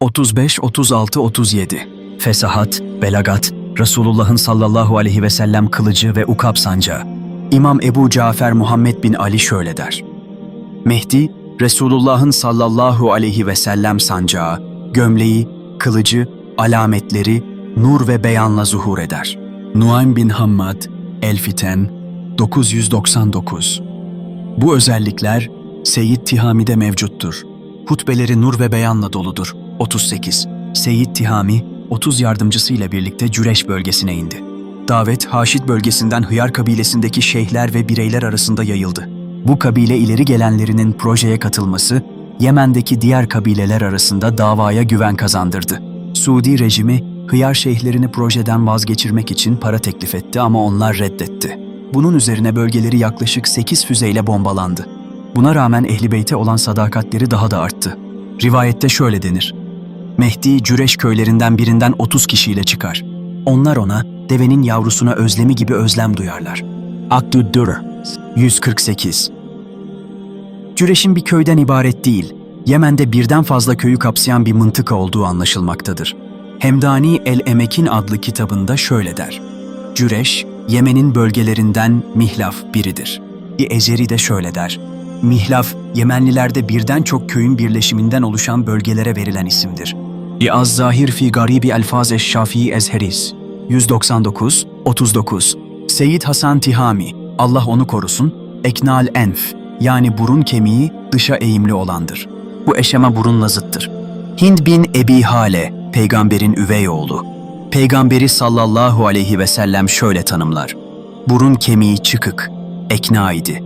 35, 36, 37 Fesahat, belagat, Resulullah'ın sallallahu aleyhi ve sellem kılıcı ve ukab sancağı. İmam Ebu Cafer Muhammed bin Ali şöyle der. Mehdi, Resulullah'ın sallallahu aleyhi ve sellem sancağı, gömleği, kılıcı, alametleri, nur ve beyanla zuhur eder. Nuaym bin Hammad, Elfiten, 999 Bu özellikler Seyyid Tihami'de mevcuttur. Hutbeleri nur ve beyanla doludur. 38. Seyyid Tihami, 30 yardımcısıyla birlikte Cüreş bölgesine indi. Davet, Haşit bölgesinden Hıyar kabilesindeki şeyhler ve bireyler arasında yayıldı. Bu kabile ileri gelenlerinin projeye katılması, Yemen'deki diğer kabileler arasında davaya güven kazandırdı. Suudi rejimi, Hıyar şeyhlerini projeden vazgeçirmek için para teklif etti ama onlar reddetti. Bunun üzerine bölgeleri yaklaşık 8 füzeyle bombalandı. Buna rağmen Ehli Beyt'e olan sadakatleri daha da arttı. Rivayette şöyle denir. Mehdi Cüreş köylerinden birinden 30 kişiyle çıkar. Onlar ona devenin yavrusuna özlemi gibi özlem duyarlar. Akdü Dur 148 Cüreş'in bir köyden ibaret değil, Yemen'de birden fazla köyü kapsayan bir mıntıka olduğu anlaşılmaktadır. Hemdani el-Emekin adlı kitabında şöyle der. Cüreş, Yemen'in bölgelerinden Mihlaf biridir. Eceri de şöyle der. Mihlaf, Yemenlilerde birden çok köyün birleşiminden oluşan bölgelere verilen isimdir. İaz Zahir fi Garibi Elfaz Eşşafii Ezheris 199 39 Seyyid Hasan Tihami Allah onu korusun Eknal Enf yani burun kemiği dışa eğimli olandır. Bu eşeme burunla zıttır. Hind bin Ebi Hale peygamberin üvey oğlu. Peygamberi sallallahu aleyhi ve sellem şöyle tanımlar. Burun kemiği çıkık, ekna idi.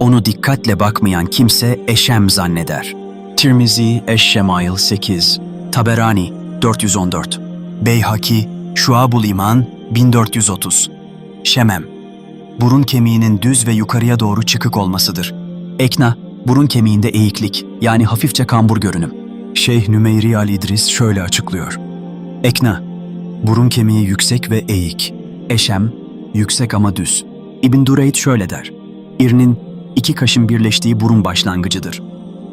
Onu dikkatle bakmayan kimse eşem zanneder. Tirmizi Eşşemail 8, Taberani 414, Beyhaki Şuabul İman 1430, Şemem Burun kemiğinin düz ve yukarıya doğru çıkık olmasıdır. Ekna, burun kemiğinde eğiklik yani hafifçe kambur görünüm. Şeyh Nümeyri Ali İdris şöyle açıklıyor. Ekna, burun kemiği yüksek ve eğik. Eşem, yüksek ama düz. İbn Dureyd şöyle der. İrnin iki kaşın birleştiği burun başlangıcıdır.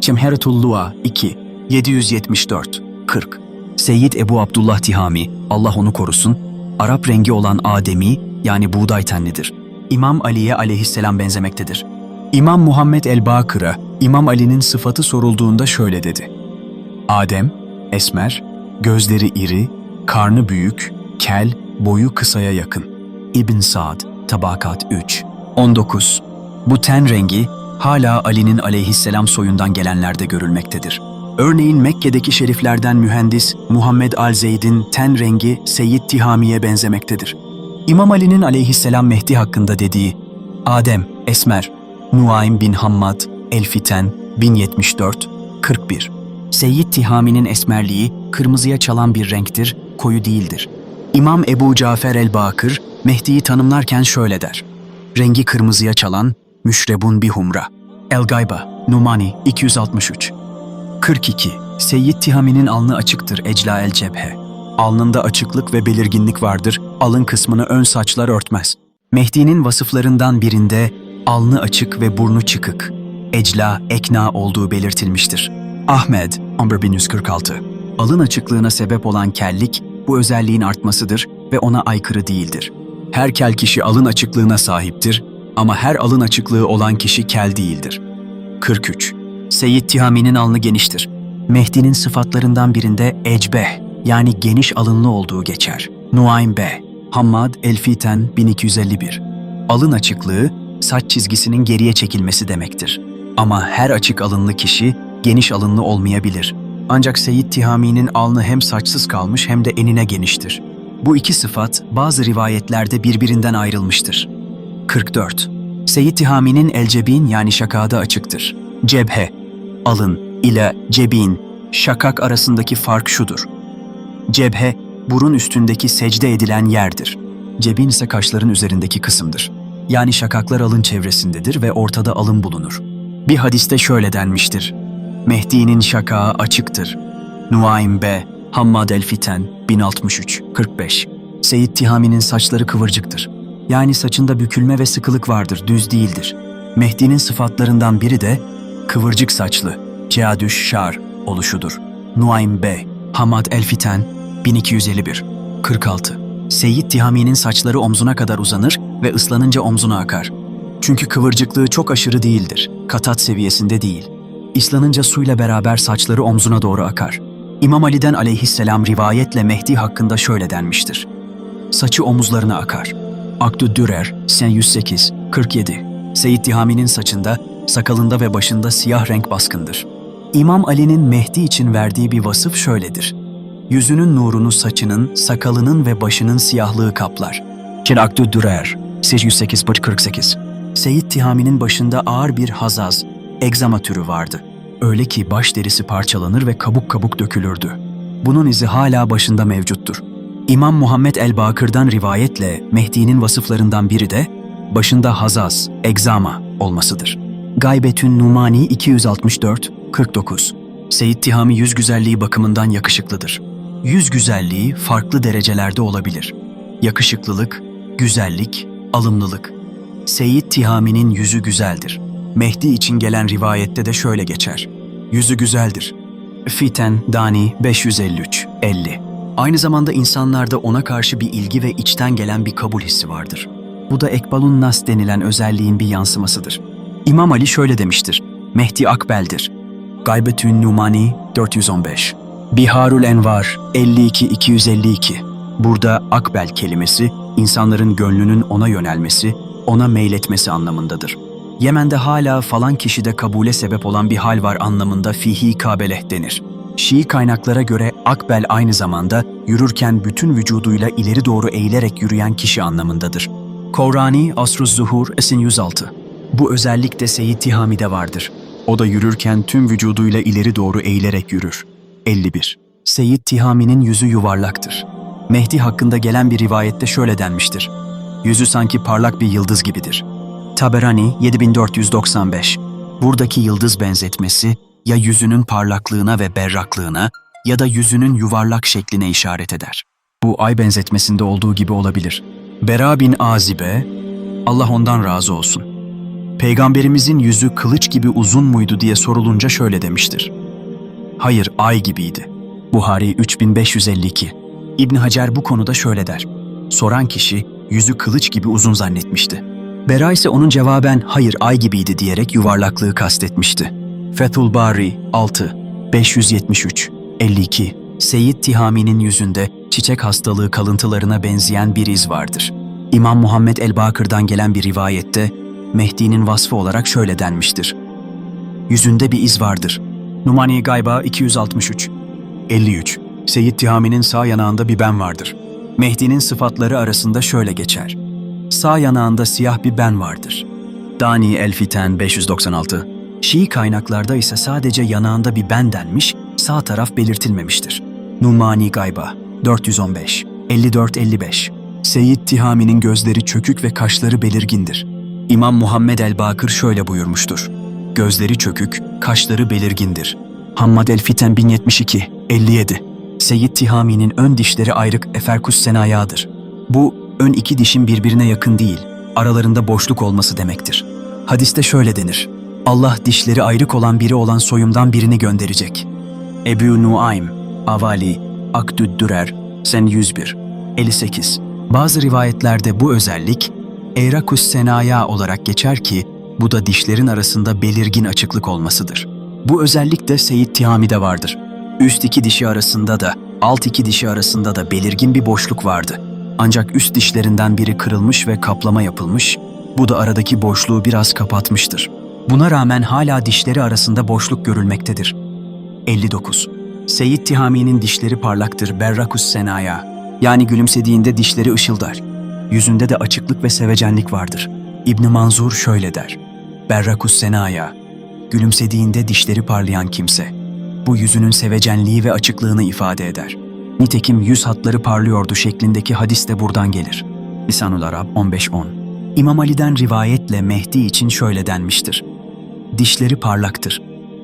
Cemheretulluğa 2, 774, 40. Seyyid Ebu Abdullah Tihami, Allah onu korusun, Arap rengi olan Ademi yani buğday tenlidir. İmam Ali'ye aleyhisselam benzemektedir. İmam Muhammed el-Bakır'a İmam Ali'nin sıfatı sorulduğunda şöyle dedi. Adem, esmer, gözleri iri, karnı büyük, kel, boyu kısaya yakın. İbn Sa'd, Tabakat 3, 19. Bu ten rengi hala Ali'nin aleyhisselam soyundan gelenlerde görülmektedir. Örneğin Mekke'deki şeriflerden mühendis Muhammed al-Zeyd'in ten rengi Seyyid Tihami'ye benzemektedir. İmam Ali'nin aleyhisselam Mehdi hakkında dediği Adem, Esmer, Nuaym bin Hammad, Elfiten, 1074, 41. Seyyid Tihami'nin esmerliği kırmızıya çalan bir renktir, koyu değildir. İmam Ebu Cafer el-Bakır, Mehdi'yi tanımlarken şöyle der. Rengi kırmızıya çalan, müşrebun bir humra. El-Gayba, Numani 263. 42. Seyyid Tihami'nin alnı açıktır Ecla el Cebhe. Alnında açıklık ve belirginlik vardır, alın kısmını ön saçlar örtmez. Mehdi'nin vasıflarından birinde alnı açık ve burnu çıkık, Ecla, Ekna olduğu belirtilmiştir. Ahmed, 11146. Alın açıklığına sebep olan kellik, bu özelliğin artmasıdır ve ona aykırı değildir. Her kel kişi alın açıklığına sahiptir ama her alın açıklığı olan kişi kel değildir. 43. Seyyid Tihami'nin alnı geniştir. Mehdi'nin sıfatlarından birinde ecbeh yani geniş alınlı olduğu geçer. Nuaym B. Hammad Elfiten 1251. Alın açıklığı saç çizgisinin geriye çekilmesi demektir. Ama her açık alınlı kişi geniş alınlı olmayabilir. Ancak Seyyid Tihami'nin alnı hem saçsız kalmış hem de enine geniştir. Bu iki sıfat bazı rivayetlerde birbirinden ayrılmıştır. 44. Seyyid Tihami'nin elcebin yani şakada açıktır. Cebhe, alın ile cebin, şakak arasındaki fark şudur. Cebhe, burun üstündeki secde edilen yerdir. Cebin ise kaşların üzerindeki kısımdır. Yani şakaklar alın çevresindedir ve ortada alın bulunur. Bir hadiste şöyle denmiştir. Mehdi'nin şakağı açıktır. Nuaym B. Hammad el-Fiten 1063 45. Seyyid Tihami'nin saçları kıvırcıktır. Yani saçında bükülme ve sıkılık vardır, düz değildir. Mehdi'nin sıfatlarından biri de kıvırcık saçlı, ceadüş şar oluşudur. Nuaym B. Hamad El-Fiten 1251 46 Seyyid Tihami'nin saçları omzuna kadar uzanır ve ıslanınca omzuna akar. Çünkü kıvırcıklığı çok aşırı değildir, katat seviyesinde değil. İslanınca suyla beraber saçları omzuna doğru akar. İmam Ali'den aleyhisselam rivayetle Mehdi hakkında şöyle denmiştir. Saçı omuzlarına akar. Akdü Dürer, Sen 108, 47. Seyyid Tihami'nin saçında, sakalında ve başında siyah renk baskındır. İmam Ali'nin Mehdi için verdiği bir vasıf şöyledir. Yüzünün nurunu saçının, sakalının ve başının siyahlığı kaplar. Çin Akdü Dürer, 108, 48. Seyyid Tihami'nin başında ağır bir hazaz, egzama türü vardı. Öyle ki baş derisi parçalanır ve kabuk kabuk dökülürdü. Bunun izi hala başında mevcuttur. İmam Muhammed el-Bakır'dan rivayetle Mehdi'nin vasıflarından biri de başında hazaz, egzama olmasıdır. Gaybetün Numani 264 49 Seyyid Tihami yüz güzelliği bakımından yakışıklıdır. Yüz güzelliği farklı derecelerde olabilir. Yakışıklılık, güzellik, alımlılık. Seyyid Tihami'nin yüzü güzeldir. Mehdi için gelen rivayette de şöyle geçer. Yüzü güzeldir. Fiten Dani 553 50 Aynı zamanda insanlarda ona karşı bir ilgi ve içten gelen bir kabul hissi vardır. Bu da Ekbalun Nas denilen özelliğin bir yansımasıdır. İmam Ali şöyle demiştir. Mehdi Akbel'dir. Gaybetün Numani 415 Biharul Envar 52-252 Burada Akbel kelimesi insanların gönlünün ona yönelmesi, ona meyletmesi anlamındadır. Yemen'de hala falan kişide kabule sebep olan bir hal var anlamında fihi kabeleh denir. Şii kaynaklara göre Akbel aynı zamanda yürürken bütün vücuduyla ileri doğru eğilerek yürüyen kişi anlamındadır. Kovrani Asruz Zuhur Esin 106 Bu özellik de Seyyid Tihami'de vardır. O da yürürken tüm vücuduyla ileri doğru eğilerek yürür. 51. Seyyid Tihami'nin yüzü yuvarlaktır. Mehdi hakkında gelen bir rivayette şöyle denmiştir. Yüzü sanki parlak bir yıldız gibidir. Taberani 7495 Buradaki yıldız benzetmesi ya yüzünün parlaklığına ve berraklığına ya da yüzünün yuvarlak şekline işaret eder. Bu ay benzetmesinde olduğu gibi olabilir. Bera bin Azibe, Allah ondan razı olsun. Peygamberimizin yüzü kılıç gibi uzun muydu diye sorulunca şöyle demiştir. Hayır, ay gibiydi. Buhari 3552 İbn Hacer bu konuda şöyle der. Soran kişi yüzü kılıç gibi uzun zannetmişti. Bera ise onun cevaben hayır ay gibiydi diyerek yuvarlaklığı kastetmişti. Fethul Bari 6 573 52 Seyyid Tihami'nin yüzünde çiçek hastalığı kalıntılarına benzeyen bir iz vardır. İmam Muhammed el-Bakır'dan gelen bir rivayette Mehdi'nin vasfı olarak şöyle denmiştir. Yüzünde bir iz vardır. Numani Gayba 263 53 Seyyid Tihami'nin sağ yanağında bir ben vardır. Mehdi'nin sıfatları arasında şöyle geçer. Sağ yanağında siyah bir ben vardır. Dani El-Fiten 596 Şii kaynaklarda ise sadece yanağında bir ben denmiş, sağ taraf belirtilmemiştir. Numani Gayba 415 54-55 Seyyid Tihami'nin gözleri çökük ve kaşları belirgindir. İmam Muhammed el-Bakır şöyle buyurmuştur. Gözleri çökük, kaşları belirgindir. Hammad el-Fiten 1072 57 Seyyid Tihami'nin ön dişleri ayrık eferkus senayadır. Bu, ön iki dişin birbirine yakın değil, aralarında boşluk olması demektir. Hadiste şöyle denir. Allah dişleri ayrık olan biri olan soyumdan birini gönderecek. Ebu Nuaym, Avali, Akdüddürer, Sen 101, 58. Bazı rivayetlerde bu özellik, Eirakus Senaya olarak geçer ki, bu da dişlerin arasında belirgin açıklık olmasıdır. Bu özellik de Seyyid Tihami'de vardır. Üst iki dişi arasında da, alt iki dişi arasında da belirgin bir boşluk vardı. Ancak üst dişlerinden biri kırılmış ve kaplama yapılmış, bu da aradaki boşluğu biraz kapatmıştır. Buna rağmen hala dişleri arasında boşluk görülmektedir. 59. Seyyid Tihami'nin dişleri parlaktır, berrakus senaya. Yani gülümsediğinde dişleri ışıldar. Yüzünde de açıklık ve sevecenlik vardır. İbn Manzur şöyle der. Berrakus senaya. Gülümsediğinde dişleri parlayan kimse. Bu yüzünün sevecenliği ve açıklığını ifade eder. Nitekim yüz hatları parlıyordu şeklindeki hadis de buradan gelir. Lisanul Arab 15-10 İmam Ali'den rivayetle Mehdi için şöyle denmiştir. Dişleri parlaktır.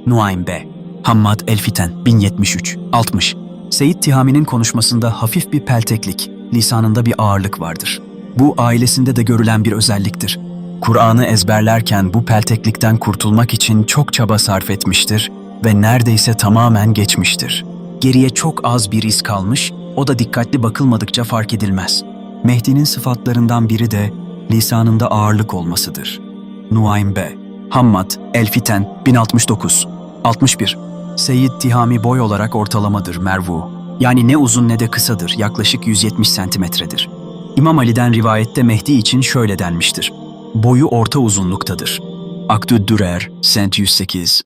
Nuaym B. Hammad El-Fiten 1073 60 Seyyid Tihami'nin konuşmasında hafif bir pelteklik, lisanında bir ağırlık vardır. Bu ailesinde de görülen bir özelliktir. Kur'an'ı ezberlerken bu pelteklikten kurtulmak için çok çaba sarf etmiştir ve neredeyse tamamen geçmiştir. Geriye çok az bir iz kalmış, o da dikkatli bakılmadıkça fark edilmez. Mehdi'nin sıfatlarından biri de lisanında ağırlık olmasıdır. Nuaym B. Hammad, Elfiten, 1069. 61. Seyyid Tihami boy olarak ortalamadır mervu. Yani ne uzun ne de kısadır, yaklaşık 170 santimetredir. İmam Ali'den rivayette Mehdi için şöyle denmiştir. Boyu orta uzunluktadır. Akdüddürer, Sent 108.